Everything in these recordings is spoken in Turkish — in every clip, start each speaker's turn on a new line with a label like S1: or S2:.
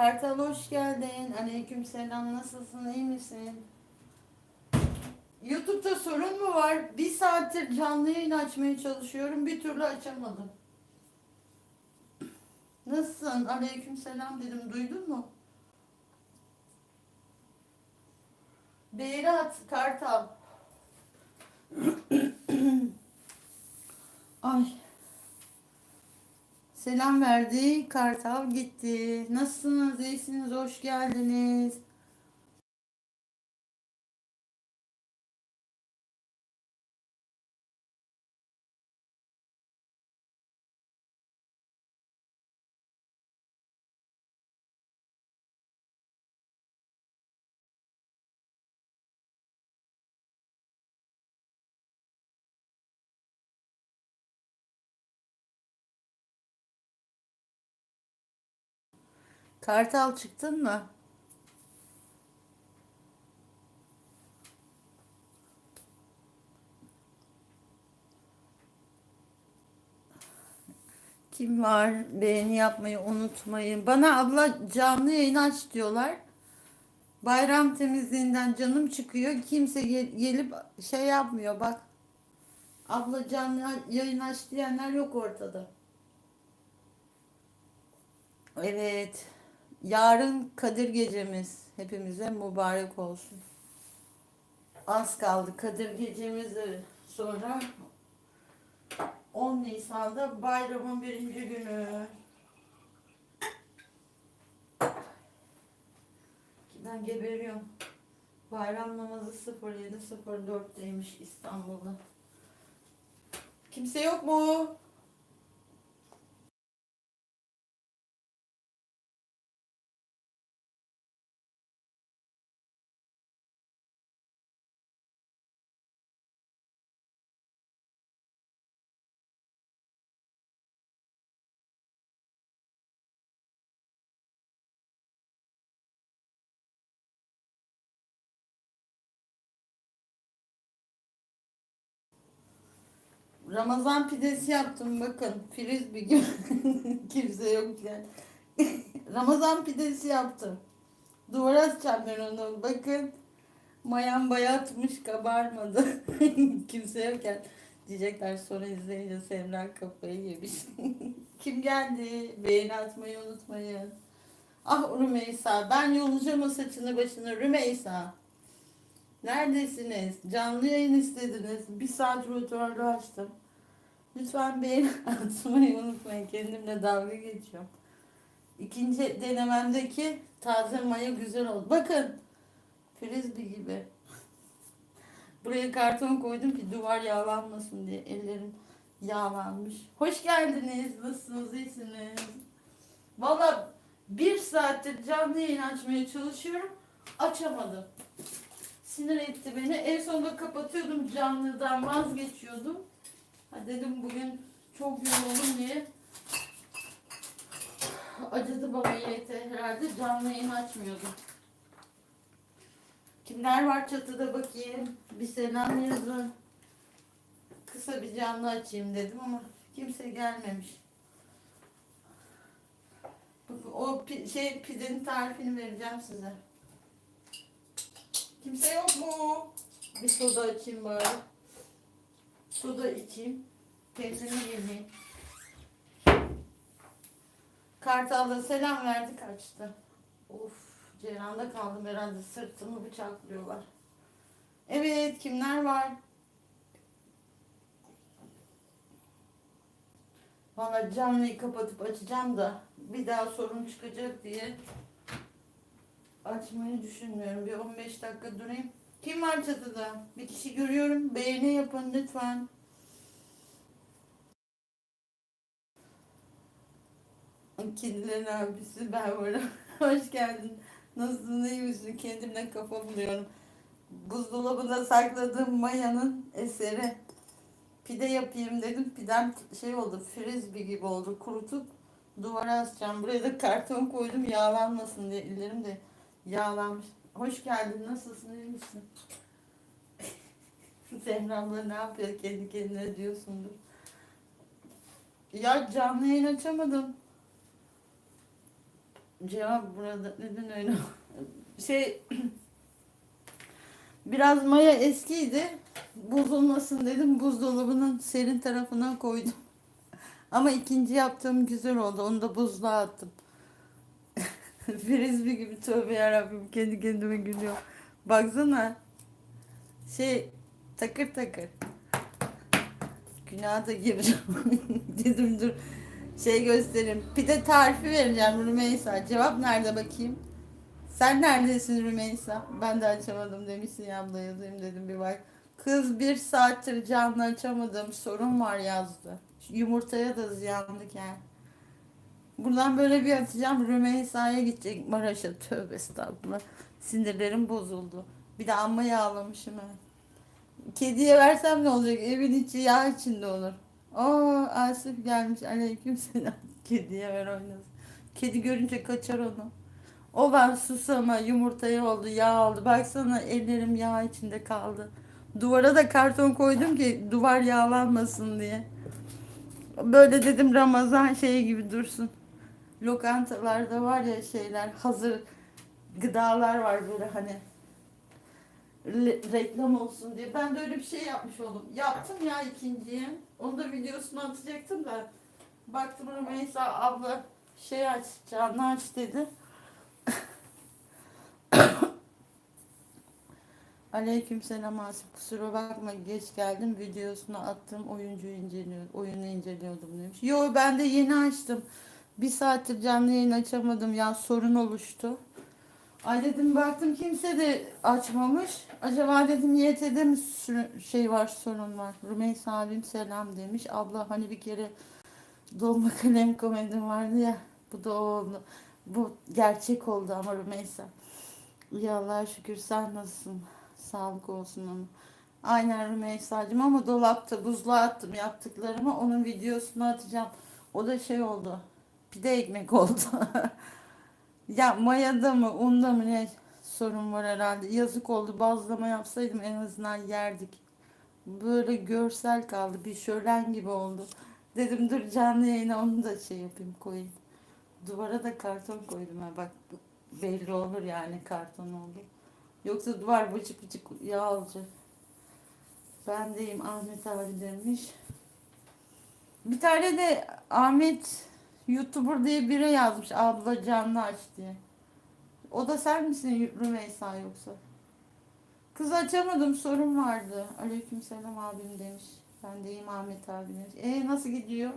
S1: Kartal hoş geldin. Aleyküm selam. Nasılsın? iyi misin? YouTube'da sorun mu var? Bir saattir canlı yayın açmaya çalışıyorum. Bir türlü açamadım. Nasılsın? Aleyküm selam dedim. Duydun mu? Beyrat Kartal. Ay. Selam verdi. Kartal gitti. Nasılsınız? İyisiniz? Hoş geldiniz. Kartal çıktın mı? Kim var? Beğeni yapmayı unutmayın. Bana abla canlı yayın aç diyorlar. Bayram temizliğinden canım çıkıyor. Kimse gel- gelip şey yapmıyor bak. Abla canlı yayın aç diyenler yok ortada. Evet. Yarın Kadir gecemiz. Hepimize mübarek olsun. Az kaldı Kadir gecemizi sonra 10 Nisan'da bayramın birinci günü. Ben geberiyorum. Bayram namazı 07.04'teymiş İstanbul'da. Kimse yok mu? Ramazan pidesi yaptım bakın. Filiz bir gün kimse yok yani. Ramazan pidesi yaptım. Duvara asacağım ben onu. Bakın. Mayan bayatmış kabarmadı. kimse yokken diyecekler sonra izleyince Semra kafayı yemiş. Kim geldi? Beğeni atmayı unutmayın. Ah Rümeysa ben yolacağım o saçını başını Rümeysa. Neredesiniz? Canlı yayın istediniz. Bir saat rötuarlı açtım. Lütfen beğeni atmayı unutmayın. Kendimle dalga geçiyorum. İkinci denememdeki taze maya güzel oldu. Bakın. Frisbee gibi. Buraya karton koydum ki duvar yağlanmasın diye. Ellerim yağlanmış. Hoş geldiniz. Nasılsınız? İyisiniz? Valla bir saattir canlı yayın açmaya çalışıyorum. Açamadım sinir etti beni. En sonunda kapatıyordum canlıdan vazgeçiyordum. Ha dedim bugün çok yoruldum diye. Acıdı bana yete herhalde canlı yayın açmıyordum. Kimler var çatıda bakayım. Bir selam yazın. Kısa bir canlı açayım dedim ama kimse gelmemiş. O şey pidenin tarifini vereceğim size. Kimse yok mu? Bir soda açayım bari. Soda içeyim. Kendime geleyim. Kartal'da selam verdi kaçtı. Of Ceyran'da kaldım herhalde sırtımı bıçaklıyorlar. Evet kimler var? Valla canlıyı kapatıp açacağım da bir daha sorun çıkacak diye açmayı düşünmüyorum. Bir 15 dakika durayım. Kim var çatıda? Bir kişi görüyorum. Beğeni yapın lütfen. Kedilerin abisi ben varım. Hoş geldin. Nasılsın iyi misin? Kendimle kafa buluyorum. Buzdolabında sakladığım mayanın eseri. Pide yapayım dedim. Pidem şey oldu. Frisbee gibi oldu. Kurutup duvara asacağım. Buraya da karton koydum yağlanmasın diye. Ellerim de Yağlanmış. Hoş geldin. Nasılsın? iyi misin? Semra abla ne yapıyor? Kendi kendine diyorsundur. Ya canlı yayın açamadım. Cevap burada neden öyle? Şey biraz maya eskiydi. Bozulmasın dedim. Buzdolabının serin tarafına koydum. Ama ikinci yaptığım güzel oldu. Onu da buzluğa attım. Frisbee gibi tövbe yarabbim kendi kendime gülüyor. Baksana. Şey takır takır. Günaha da gireceğim. Dedim dur şey göstereyim. Pide tarifi vereceğim Rümeysa. Cevap nerede bakayım? Sen neredesin Rümeysa? Ben de açamadım demişsin abla yazayım dedim bir bak. Kız bir saattir canlı açamadım. Sorun var yazdı. Yumurtaya da ziyanlık yani. Buradan böyle bir atacağım. Rümeysa'ya gidecek Maraş'a. Tövbe estağfurullah. Sinirlerim bozuldu. Bir de amma yağlamışım ha. Kediye versem ne olacak? Evin içi yağ içinde olur. Aa Asif gelmiş. Aleyküm selam. Kediye ver oynasın. Kedi görünce kaçar onu. O ben susama yumurtaya oldu yağ oldu. Baksana ellerim yağ içinde kaldı. Duvara da karton koydum ki duvar yağlanmasın diye. Böyle dedim Ramazan şeyi gibi dursun. Lokantalarda var ya şeyler hazır gıdalar var böyle hani re- reklam olsun diye. Ben de öyle bir şey yapmış oldum. Yaptım ya ikinciyi. Onu da videosunu atacaktım da. Baktım Rümeysa abla şey aç, canlı aç dedi. Aleyküm selam Asif. Kusura bakma geç geldim. Videosunu attım. Oyuncu inceliyor, oyunu inceliyordum demiş. Yo ben de yeni açtım. Bir saattir canlı yayın açamadım. Ya sorun oluştu. Ay dedim baktım kimse de açmamış. Acaba dedim YT'de mi şey var sorun var. Rümeysa abim selam demiş. Abla hani bir kere dolma kalem komedim vardı ya. Bu da o oldu. Bu gerçek oldu ama Rümeysa. İyi Allah'a şükür sen nasılsın? Sağlık olsun ama. Aynen Rümeysa'cığım ama dolapta buzluğa attım yaptıklarımı. Onun videosunu atacağım. O da şey oldu. Pide ekmek oldu. ya mayada mı unda mı ne sorun var herhalde. Yazık oldu. Bazlama yapsaydım en azından yerdik. Böyle görsel kaldı. Bir şölen gibi oldu. Dedim dur canlı yayına onu da şey yapayım koyayım. Duvara da karton koydum ha bak belli olur yani karton oldu. Yoksa duvar bıcık bıcık yağ olacak. Ben deyim Ahmet abi demiş. Bir tane de Ahmet YouTuber diye biri yazmış abla canlı aç diye. O da sen misin Rümeysa yoksa? Kız açamadım sorun vardı. Aleykümselam abim demiş. Ben deyim Ahmet abi demiş. E nasıl gidiyor?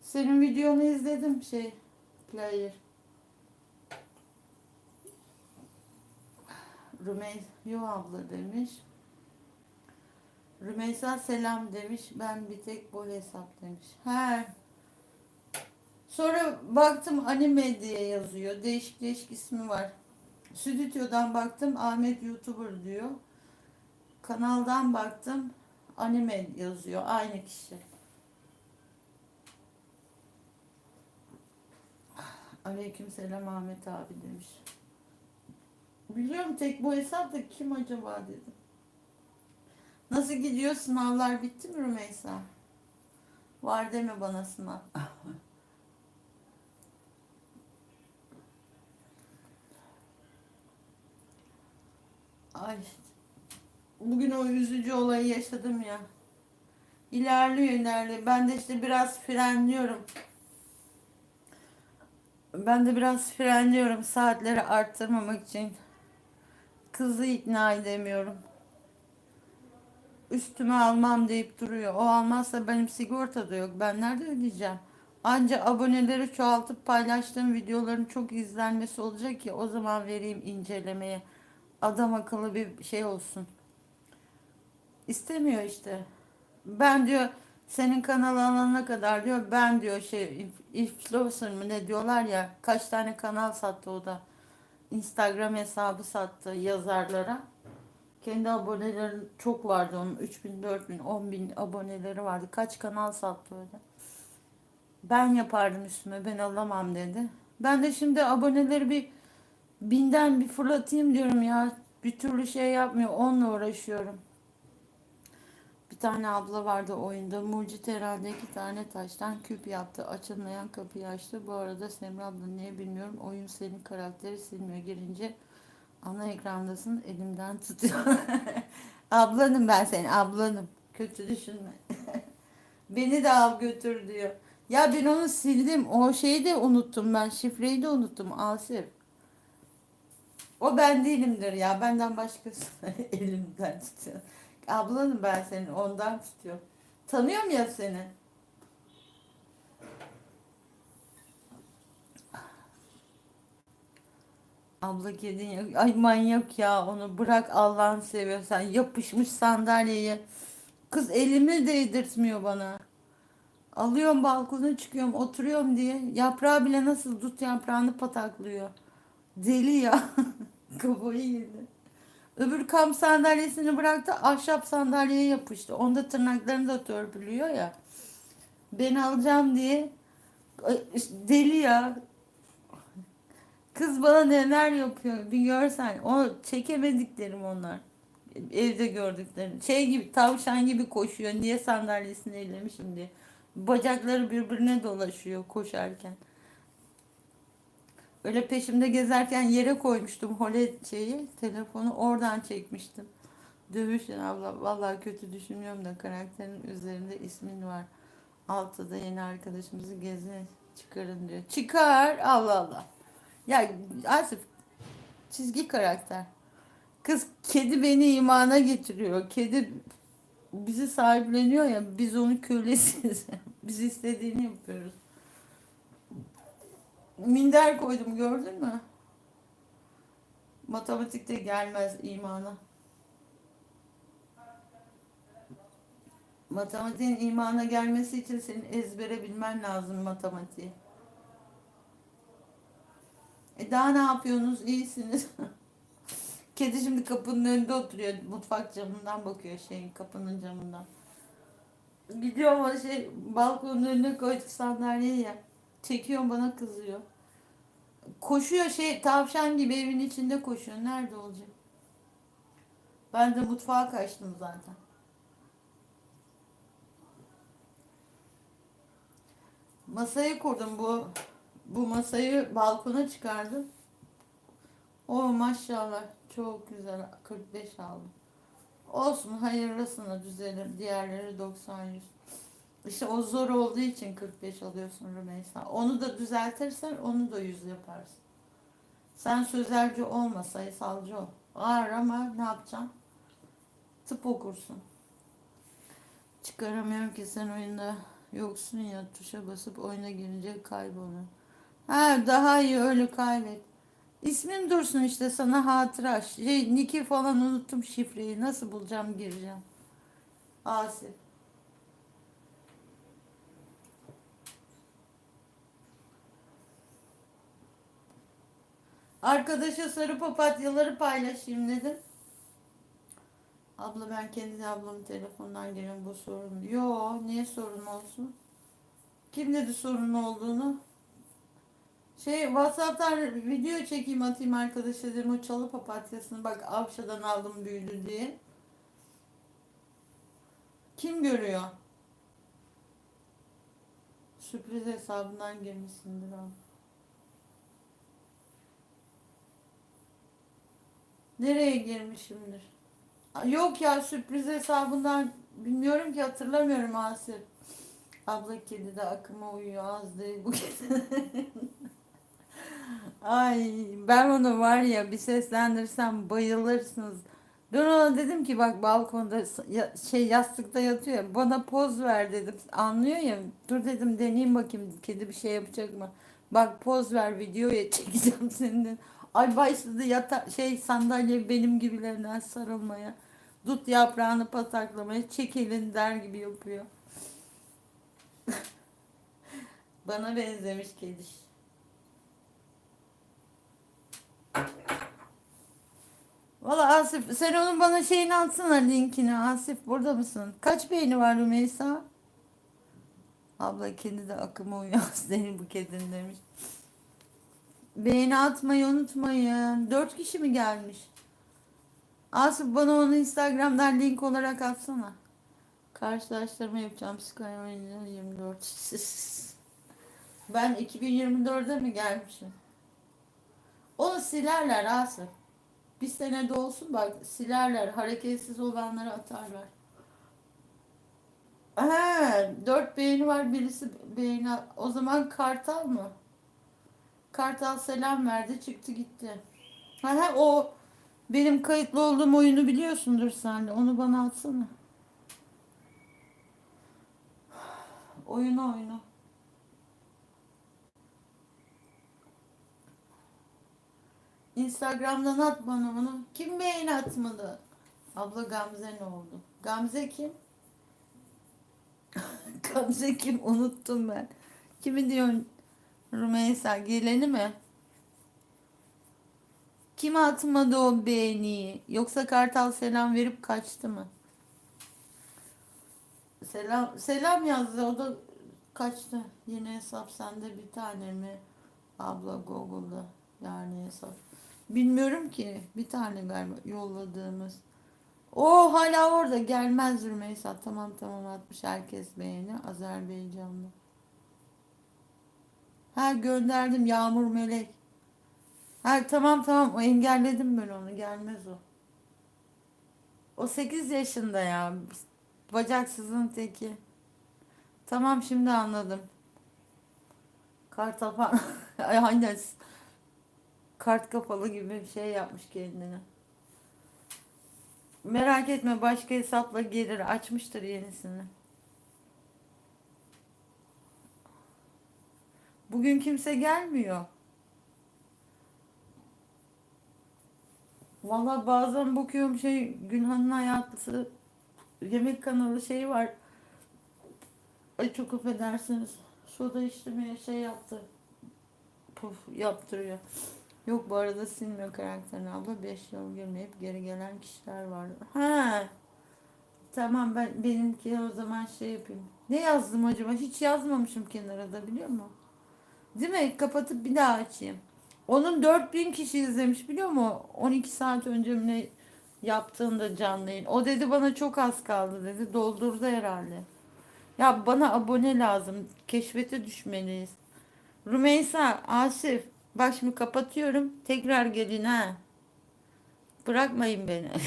S1: Senin videonu izledim şey player. Rümeysa abla demiş. Rümeysa selam demiş. Ben bir tek bu hesap demiş. He. Sonra baktım anime diye yazıyor. Değişik değişik ismi var. Stüdyodan baktım Ahmet YouTuber diyor. Kanaldan baktım anime yazıyor. Aynı kişi. Aleyküm selam Ahmet abi demiş. Biliyorum tek bu hesap da kim acaba dedim. Nasıl gidiyor sınavlar bitti mi Rümeysa? Var deme bana sınav. Ay bugün o üzücü olayı yaşadım ya. İlerliyor ilerliyor. Ben de işte biraz frenliyorum. Ben de biraz frenliyorum saatleri arttırmamak için. Kızı ikna edemiyorum. Üstüme almam deyip duruyor. O almazsa benim sigorta da yok. Ben nerede ödeyeceğim? Anca aboneleri çoğaltıp paylaştığım videoların çok izlenmesi olacak ki o zaman vereyim incelemeye. Adam akıllı bir şey olsun. İstemiyor işte. Ben diyor senin kanal alana kadar diyor ben diyor şey influencer mı ne diyorlar ya kaç tane kanal sattı o da. Instagram hesabı sattı yazarlara. Kendi aboneleri çok vardı onun 3000, 4000, 10000 aboneleri vardı. Kaç kanal sattı öyle. Ben yapardım üstüme ben alamam dedi. Ben de şimdi aboneleri bir binden bir fırlatayım diyorum ya. Bir türlü şey yapmıyor. Onunla uğraşıyorum. Bir tane abla vardı oyunda. Mucit herhalde iki tane taştan küp yaptı. Açılmayan kapıyı açtı. Bu arada Semra abla niye bilmiyorum. Oyun senin karakteri silmiyor. Girince ana ekrandasın. Elimden tutuyor. ablanım ben senin ablanım. Kötü düşünme. Beni de al götür diyor. Ya ben onu sildim. O şeyi de unuttum ben. Şifreyi de unuttum Asif. O ben değilimdir ya. Benden başkası elimden tutuyor. Ablanım ben senin. Ondan tutuyor. Tanıyorum ya seni. Abla kedin yok. Ay manyak ya onu bırak Allah'ını seviyorsan. Yapışmış sandalyeye. Kız elimi değdirtmiyor bana. Alıyorum balkona çıkıyorum oturuyorum diye. Yaprağı bile nasıl dut yaprağını pataklıyor. Deli ya. Kafayı yedi. Öbür kamp sandalyesini bıraktı ahşap sandalyeye yapıştı. Onda tırnaklarını da törpülüyor ya. Ben alacağım diye deli ya. Kız bana neler yapıyor bir görsen. O çekemediklerim onlar. Evde gördüklerim. Şey gibi tavşan gibi koşuyor. Niye sandalyesini ellemişim diye. Bacakları birbirine dolaşıyor koşarken. Öyle peşimde gezerken yere koymuştum hole şeyi, telefonu oradan çekmiştim. Dövüşün abla, vallahi kötü düşünmüyorum da karakterin üzerinde ismin var. Altıda yeni arkadaşımızı gezi çıkarın diyor. Çıkar, Allah Allah. Ya Asif, çizgi karakter. Kız kedi beni imana getiriyor. Kedi bizi sahipleniyor ya, biz onun kölesiyiz. biz istediğini yapıyoruz. Minder koydum gördün mü? Matematikte gelmez imana. Matematiğin imana gelmesi için senin ezbere bilmen lazım matematiği. E daha ne yapıyorsunuz? İyisiniz. Kedi şimdi kapının önünde oturuyor. Mutfak camından bakıyor şeyin kapının camından. Gidiyor o şey balkonun önüne koyduk sandalyeyi ya. Çekiyor bana kızıyor. Koşuyor şey tavşan gibi evin içinde koşuyor. Nerede olacak? Ben de mutfağa kaçtım zaten. Masayı kurdum bu bu masayı balkona çıkardım. O maşallah çok güzel 45 aldım. Olsun hayırlısına düzelir. Diğerleri 90 100. İşte o zor olduğu için 45 alıyorsun Rümeysa. Onu da düzeltirsen onu da 100 yaparsın. Sen sözelci olma, sayısalcı ol. Ağır ama ne yapacaksın? Tıp okursun. Çıkaramıyorum ki sen oyunda yoksun ya tuşa basıp oyuna girince kayboluyor. Ha daha iyi öyle kaybet. İsmin dursun işte sana hatıra. Şey, Niki falan unuttum şifreyi. Nasıl bulacağım gireceğim. Asif. Arkadaşa sarı papatyaları paylaşayım dedim. Abla ben kendi ablamın telefonundan geliyorum bu sorun. Yo niye sorun olsun? Kim dedi sorun olduğunu? Şey Whatsapp'tan video çekeyim atayım arkadaşa dedim o çalı papatyasını bak Avşa'dan aldım büyüdü diye. Kim görüyor? Sürpriz hesabından girmişsindir abi. Nereye girmişimdir? Yok ya sürpriz hesabından bilmiyorum ki hatırlamıyorum Asif. Abla kedi de akıma uyuyor az değil bu kedi. Ay ben onu var ya bir seslendirsem bayılırsınız. Ben ona dedim ki bak balkonda şey yastıkta yatıyor ya bana poz ver dedim. Anlıyor ya dur dedim deneyeyim bakayım kedi bir şey yapacak mı? Bak poz ver videoya çekeceğim senin. Ay başladı yata şey sandalye benim gibilerinden sarılmaya. Dut yaprağını pataklamaya çek elini der gibi yapıyor. Bana benzemiş kedi. Valla Asif sen onun bana şeyini atsana linkini. Asif burada mısın? Kaç beğeni var Rümeysa? Abla kendi de akıma uyuyor. Senin bu kedin demiş. Beğeni atmayı unutmayın. Dört kişi mi gelmiş? Asif bana onu Instagram'dan link olarak atsana. Karşılaştırma yapacağım Sky oyuncu 24. ben 2024'de mi gelmişim? Onu silerler Asım. Bir sene de olsun bak silerler. Hareketsiz olanları atarlar. He, dört beğeni var birisi beğeni. O zaman Kartal mı? Kartal selam verdi çıktı gitti. Ha, ha o benim kayıtlı olduğum oyunu biliyorsundur sen de. Onu bana atsana. Oyunu oyunu. Instagram'dan at bana onu. Kim beğeni atmadı? Abla Gamze ne oldu? Gamze kim? Gamze kim? Unuttum ben. Kimi diyorsun? Rümeysa geleni mi? Kim atmadı o beğeniyi? Yoksa Kartal selam verip kaçtı mı? Selam selam yazdı. O da kaçtı. Yeni hesap sende bir tane mi? Abla Google'da. Yani hesap. Bilmiyorum ki. Bir tane galiba yolladığımız. O hala orada. Gelmez Rümeysa. Tamam tamam atmış herkes beğeni. Azerbaycanlı. Ha gönderdim Yağmur Melek. Ha tamam tamam o engelledim ben onu. Gelmez o. O 8 yaşında ya. Bacaksızın teki. Tamam şimdi anladım. Kartal falan. Ay, Aynen. Kart kapalı gibi bir şey yapmış kendine. Merak etme başka hesapla gelir. Açmıştır yenisini. Bugün kimse gelmiyor. Valla bazen bakıyorum şey Günhan'ın hayatı yemek kanalı şey var. Ay çok affedersiniz. Soda içtirmeye şey yaptı. Puf yaptırıyor. Yok bu arada silmiyor karakterini abla. 5 yıl girmeyip geri gelen kişiler vardı. Ha. Tamam ben benimki o zaman şey yapayım. Ne yazdım acaba? Hiç yazmamışım kenara da biliyor musun? Değil mi? Kapatıp bir daha açayım. Onun 4000 kişi izlemiş biliyor musun? 12 saat önce ne yaptığında canlı yayın. O dedi bana çok az kaldı dedi. Doldurdu herhalde. Ya bana abone lazım. Keşfete düşmeliyiz. Rümeysa, Asif. Bak şimdi kapatıyorum. Tekrar gelin ha. Bırakmayın beni.